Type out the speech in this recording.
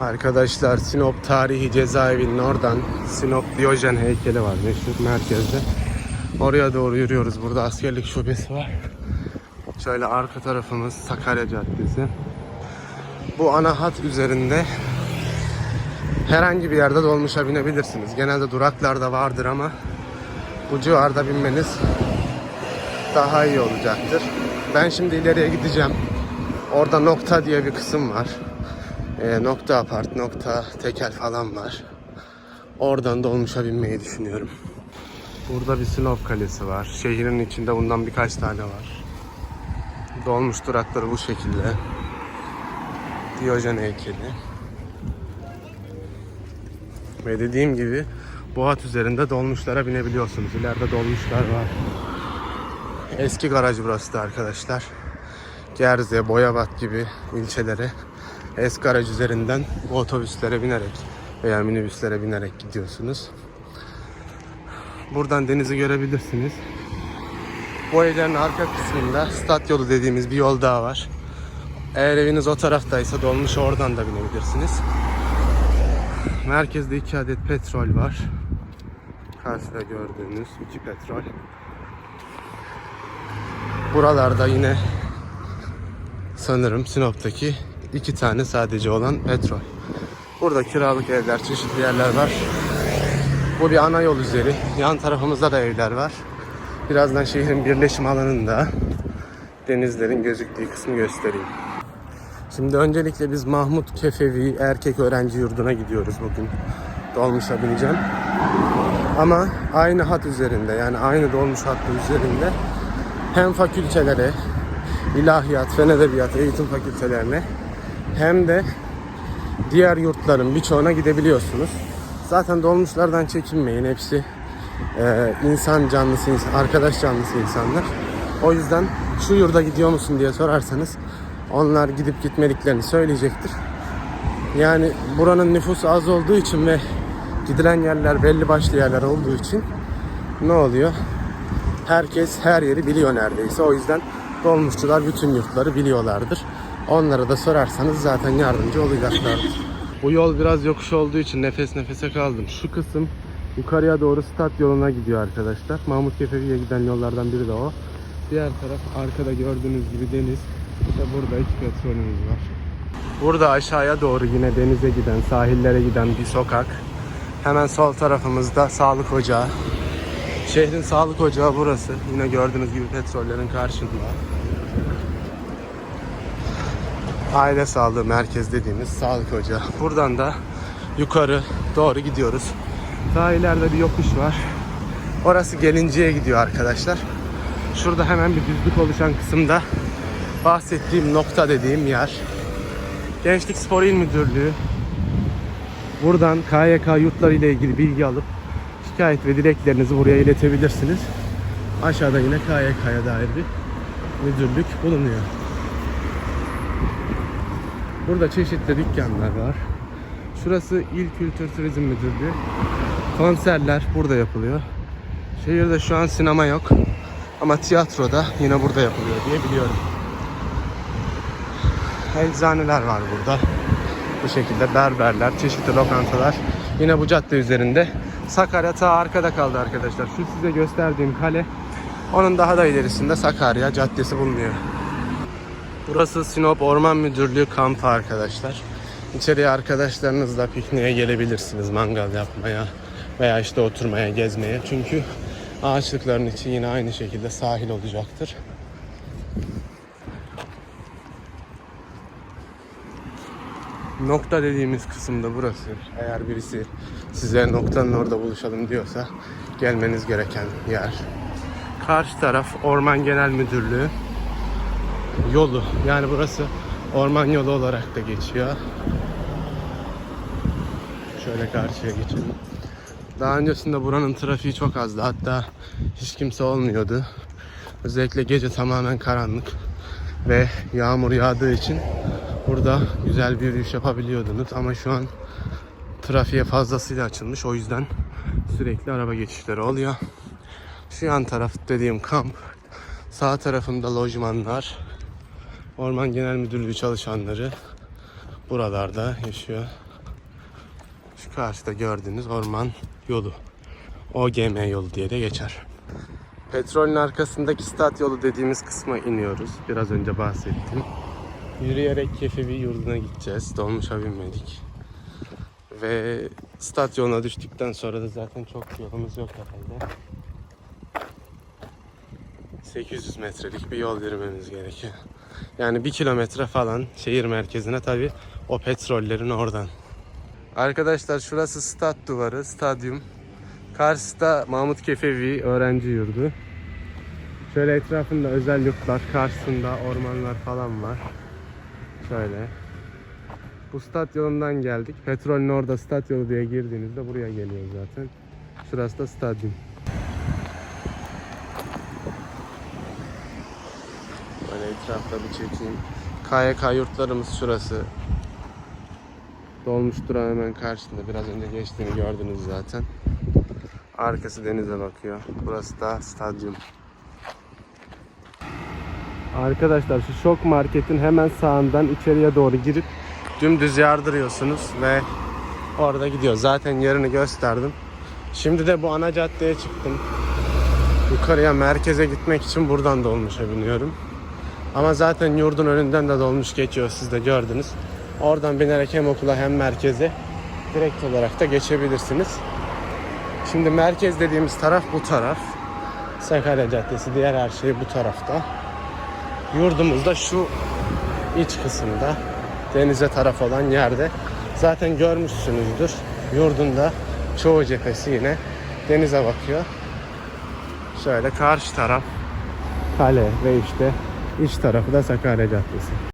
Arkadaşlar Sinop Tarihi Cezaevinin oradan Sinop Diyojen heykeli var meşhur merkezde. Oraya doğru yürüyoruz. Burada askerlik şubesi var. Şöyle arka tarafımız Sakarya Caddesi. Bu ana hat üzerinde herhangi bir yerde dolmuşa binebilirsiniz. Genelde duraklarda vardır ama bu civarda binmeniz daha iyi olacaktır. Ben şimdi ileriye gideceğim. Orada nokta diye bir kısım var. Ee, nokta apart, nokta tekel falan var. Oradan dolmuşa binmeyi düşünüyorum. Burada bir Sinop Kalesi var. Şehrin içinde bundan birkaç tane var. Dolmuş durakları bu şekilde. Diyojen heykeli. Ve dediğim gibi bu hat üzerinde dolmuşlara binebiliyorsunuz. İleride dolmuşlar var. Eski garaj burası da arkadaşlar. Gerze, Boyabat gibi ilçelere eski garaj üzerinden bu otobüslere binerek veya minibüslere binerek gidiyorsunuz. Buradan denizi görebilirsiniz. Bu evlerin arka kısmında stat yolu dediğimiz bir yol daha var. Eğer eviniz o taraftaysa dolmuş oradan da binebilirsiniz. Merkezde iki adet petrol var. Karşıda gördüğünüz iki petrol. Buralarda yine sanırım Sinop'taki iki tane sadece olan petrol. Burada kiralık evler, çeşitli yerler var. Bu bir ana yol üzeri. Yan tarafımızda da evler var. Birazdan şehrin birleşim alanında denizlerin gözüktüğü kısmı göstereyim. Şimdi öncelikle biz Mahmut Kefevi erkek öğrenci yurduna gidiyoruz bugün. Dolmuşa bineceğim. Ama aynı hat üzerinde yani aynı dolmuş hattı üzerinde hem fakültelere, ilahiyat, fen edebiyat, eğitim fakültelerine hem de diğer yurtların birçoğuna gidebiliyorsunuz. Zaten dolmuşlardan çekinmeyin. Hepsi e, insan canlısı, arkadaş canlısı insanlar. O yüzden şu yurda gidiyor musun diye sorarsanız onlar gidip gitmediklerini söyleyecektir. Yani buranın nüfusu az olduğu için ve gidilen yerler belli başlı yerler olduğu için ne oluyor? Herkes her yeri biliyor neredeyse. O yüzden dolmuşçular bütün yurtları biliyorlardır. Onlara da sorarsanız zaten yardımcı olacaklardır. Bu yol biraz yokuş olduğu için nefes nefese kaldım. Şu kısım yukarıya doğru stat yoluna gidiyor arkadaşlar. Mahmut Kefevi'ye giden yollardan biri de o. Diğer taraf arkada gördüğünüz gibi deniz. İşte burada iki petrolümüz var. Burada aşağıya doğru yine denize giden, sahillere giden bir sokak. Hemen sol tarafımızda sağlık ocağı. Şehrin sağlık ocağı burası. Yine gördüğünüz gibi petrollerin karşında. Aile sağlığı merkez dediğimiz sağlık ocağı. Buradan da yukarı doğru gidiyoruz. Daha ileride bir yokuş var. Orası Gelinci'ye gidiyor arkadaşlar. Şurada hemen bir düzlük oluşan kısımda bahsettiğim nokta dediğim yer. Gençlik Spor İl Müdürlüğü. Buradan KYK yurtları ile ilgili bilgi alıp şikayet ve dileklerinizi buraya iletebilirsiniz. Aşağıda yine KYK'ya dair bir müdürlük bulunuyor. Burada çeşitli dükkanlar var. Şurası İl Kültür Turizm Müdürlüğü. Konserler burada yapılıyor. Şehirde şu an sinema yok. Ama tiyatroda yine burada yapılıyor diye biliyorum. Eczaneler var burada. Bu şekilde berberler, çeşitli lokantalar. Yine bu cadde üzerinde. Sakarya ta arkada kaldı arkadaşlar. Şu size gösterdiğim kale. Onun daha da ilerisinde Sakarya Caddesi bulunuyor. Burası Sinop Orman Müdürlüğü kampı arkadaşlar. İçeriye arkadaşlarınızla pikniğe gelebilirsiniz mangal yapmaya veya işte oturmaya, gezmeye. Çünkü ağaçlıkların içi yine aynı şekilde sahil olacaktır. Nokta dediğimiz kısımda burası. Eğer birisi size noktanın orada buluşalım diyorsa gelmeniz gereken yer. Karşı taraf Orman Genel Müdürlüğü yolu. Yani burası orman yolu olarak da geçiyor. Şöyle karşıya geçelim. Daha öncesinde buranın trafiği çok azdı. Hatta hiç kimse olmuyordu. Özellikle gece tamamen karanlık ve yağmur yağdığı için burada güzel bir yürüyüş yapabiliyordunuz. Ama şu an trafiğe fazlasıyla açılmış. O yüzden sürekli araba geçişleri oluyor. Şu yan taraf dediğim kamp. Sağ tarafında lojmanlar. Orman Genel Müdürlüğü çalışanları buralarda yaşıyor. Şu karşıda gördüğünüz orman yolu. OGM yolu diye de geçer. Petrolün arkasındaki stat yolu dediğimiz kısma iniyoruz. Biraz önce bahsettim. Yürüyerek Kefevi yurduna gideceğiz. Dolmuşa binmedik. Ve stat yoluna düştükten sonra da zaten çok yolumuz yok herhalde. 800 metrelik bir yol yürümemiz gerekiyor. Yani bir kilometre falan şehir merkezine tabi o petrollerin oradan. Arkadaşlar şurası stat duvarı, stadyum. Karşıda Mahmut Kefevi öğrenci yurdu. Şöyle etrafında özel yurtlar, karşısında ormanlar falan var. Şöyle. Bu stat yolundan geldik. Petrolün orada stat yolu diye girdiğinizde buraya geliyor zaten. Şurası da stadyum. Böyle etrafta bir çekeyim. KYK yurtlarımız şurası. Dolmuş durağı hemen karşısında. Biraz önce geçtiğini gördünüz zaten. Arkası denize bakıyor. Burası da stadyum. Arkadaşlar şu şok marketin hemen sağından içeriye doğru girip dümdüz yardırıyorsunuz ve orada gidiyor. Zaten yerini gösterdim. Şimdi de bu ana caddeye çıktım. Yukarıya merkeze gitmek için buradan dolmuşa biniyorum. Ama zaten yurdun önünden de dolmuş geçiyor siz de gördünüz. Oradan binerek hem okula hem merkeze direkt olarak da geçebilirsiniz. Şimdi merkez dediğimiz taraf bu taraf. Sakarya Caddesi diğer her şey bu tarafta. Yurdumuz da şu iç kısımda denize taraf olan yerde. Zaten görmüşsünüzdür. Yurdun da çoğu cephesi yine denize bakıyor. Şöyle karşı taraf kale ve işte iç tarafı da Sakarya Caddesi.